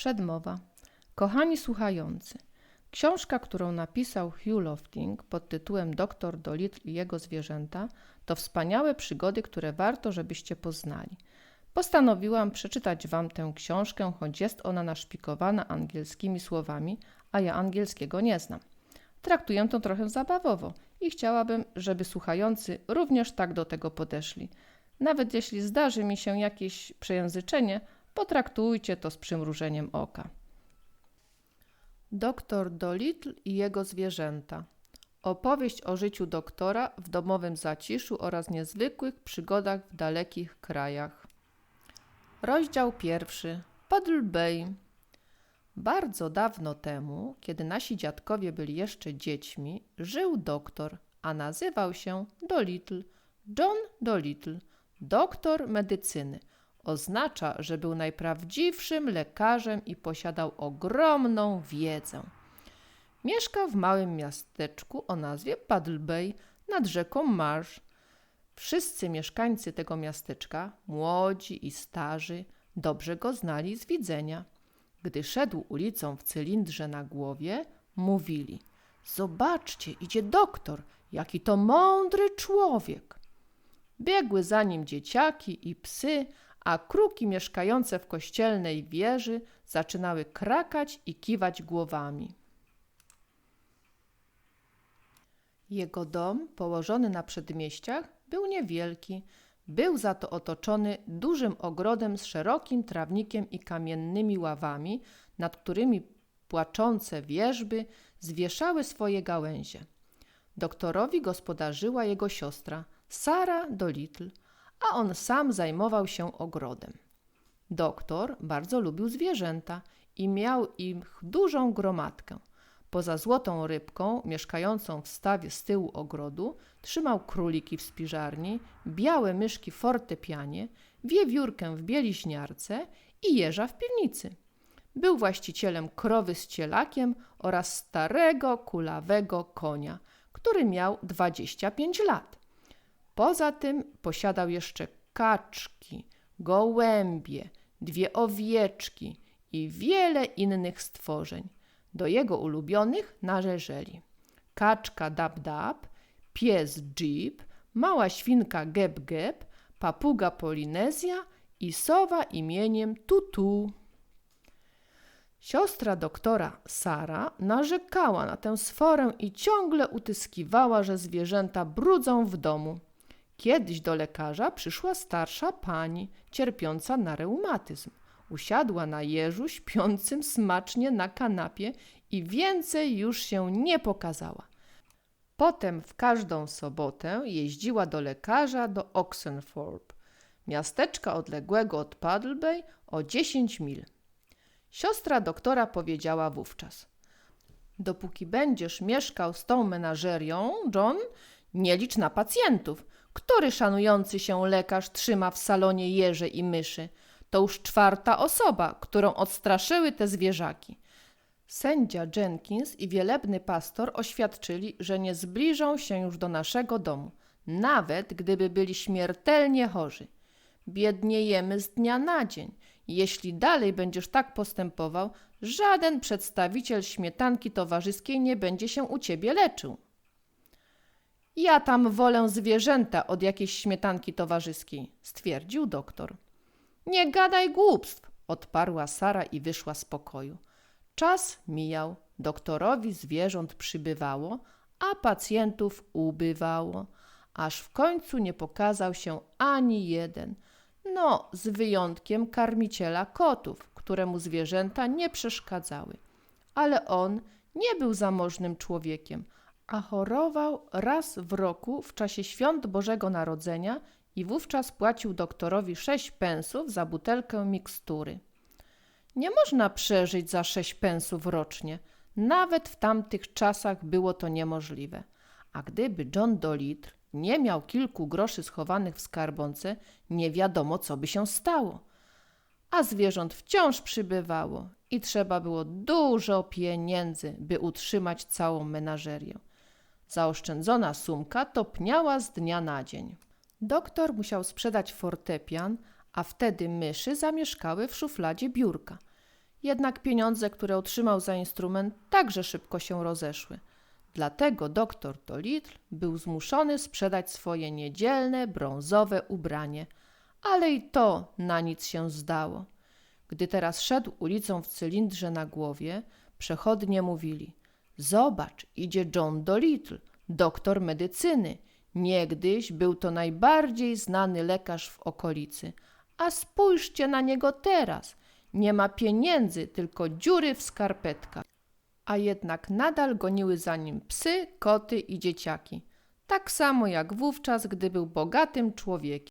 Przedmowa. Kochani słuchający, książka, którą napisał Hugh Lofting pod tytułem Doktor Dolittle i jego zwierzęta, to wspaniałe przygody, które warto, żebyście poznali. Postanowiłam przeczytać Wam tę książkę, choć jest ona naszpikowana angielskimi słowami, a ja angielskiego nie znam. Traktuję to trochę zabawowo i chciałabym, żeby słuchający również tak do tego podeszli. Nawet jeśli zdarzy mi się jakieś przejęzyczenie, potraktujcie to z przymrużeniem oka. Doktor Dolittle i jego zwierzęta. Opowieść o życiu doktora w domowym zaciszu oraz niezwykłych przygodach w dalekich krajach. Rozdział pierwszy. Paddle Bay. Bardzo dawno temu, kiedy nasi dziadkowie byli jeszcze dziećmi, żył doktor, a nazywał się Dolittle. John Dolittle, doktor medycyny. Oznacza, że był najprawdziwszym lekarzem i posiadał ogromną wiedzę. Mieszkał w małym miasteczku o nazwie Paddle Bay nad rzeką Marsh. Wszyscy mieszkańcy tego miasteczka, młodzi i starzy, dobrze go znali z widzenia. Gdy szedł ulicą w cylindrze na głowie, mówili: Zobaczcie, idzie doktor, jaki to mądry człowiek. Biegły za nim dzieciaki i psy, a kruki mieszkające w kościelnej wieży zaczynały krakać i kiwać głowami. Jego dom, położony na przedmieściach, był niewielki, był za to otoczony dużym ogrodem z szerokim trawnikiem i kamiennymi ławami, nad którymi płaczące wierzby zwieszały swoje gałęzie. Doktorowi gospodarzyła jego siostra, Sara Dolittle, a on sam zajmował się ogrodem. Doktor bardzo lubił zwierzęta i miał ich dużą gromadkę. Poza złotą rybką, mieszkającą w stawie z tyłu ogrodu, trzymał króliki w spiżarni, białe myszki w fortepianie, wiewiórkę w bieliźniarce i jeża w piwnicy. Był właścicielem krowy z cielakiem oraz starego, kulawego konia, który miał 25 lat. Poza tym posiadał jeszcze kaczki, gołębie, dwie owieczki i wiele innych stworzeń. Do jego ulubionych należeli kaczka Dab-Dab, pies Jeep, mała świnka Geb-Geb, papuga Polinezja i sowa imieniem Tutu. Siostra doktora Sara narzekała na tę sforę i ciągle utyskiwała, że zwierzęta brudzą w domu. Kiedyś do lekarza przyszła starsza pani, cierpiąca na reumatyzm. Usiadła na jeżu śpiącym smacznie na kanapie i więcej już się nie pokazała. Potem w każdą sobotę jeździła do lekarza do Oxenthorpe, miasteczka odległego od Paddle Bay o 10 mil. Siostra doktora powiedziała wówczas: Dopóki będziesz mieszkał z tą menażerią, John, nie licz na pacjentów. Który szanujący się lekarz trzyma w salonie jeże i myszy? To już czwarta osoba, którą odstraszyły te zwierzaki. Sędzia Jenkins i wielebny pastor oświadczyli, że nie zbliżą się już do naszego domu, nawet gdyby byli śmiertelnie chorzy. Biedniejemy z dnia na dzień. Jeśli dalej będziesz tak postępował, żaden przedstawiciel śmietanki towarzyskiej nie będzie się u ciebie leczył. Ja tam wolę zwierzęta od jakiejś śmietanki towarzyskiej, stwierdził doktor. Nie gadaj głupstw, odparła Sara i wyszła z pokoju. Czas mijał, doktorowi zwierząt przybywało, a pacjentów ubywało, aż w końcu nie pokazał się ani jeden. No, z wyjątkiem karmiciela kotów, któremu zwierzęta nie przeszkadzały. Ale on nie był zamożnym człowiekiem, a chorował raz w roku w czasie świąt Bożego Narodzenia i wówczas płacił doktorowi sześć pensów za butelkę mikstury. Nie można przeżyć za sześć pensów rocznie. Nawet w tamtych czasach było to niemożliwe. A gdyby John Dolittle nie miał kilku groszy schowanych w skarbonce, nie wiadomo, co by się stało. A zwierząt wciąż przybywało i trzeba było dużo pieniędzy, by utrzymać całą menażerię. Zaoszczędzona sumka topniała z dnia na dzień. Doktor musiał sprzedać fortepian, a wtedy myszy zamieszkały w szufladzie biurka. Jednak pieniądze, które otrzymał za instrument, także szybko się rozeszły. Dlatego doktor Dolittle był zmuszony sprzedać swoje niedzielne brązowe ubranie, ale i to na nic się zdało. Gdy teraz szedł ulicą w cylindrze na głowie, przechodnie mówili: Zobacz, idzie John Dolittle, doktor medycyny. Niegdyś był to najbardziej znany lekarz w okolicy. A spójrzcie na niego teraz. Nie ma pieniędzy, tylko dziury w skarpetkach. A jednak nadal goniły za nim psy, koty i dzieciaki. Tak samo jak wówczas, gdy był bogatym człowiekiem.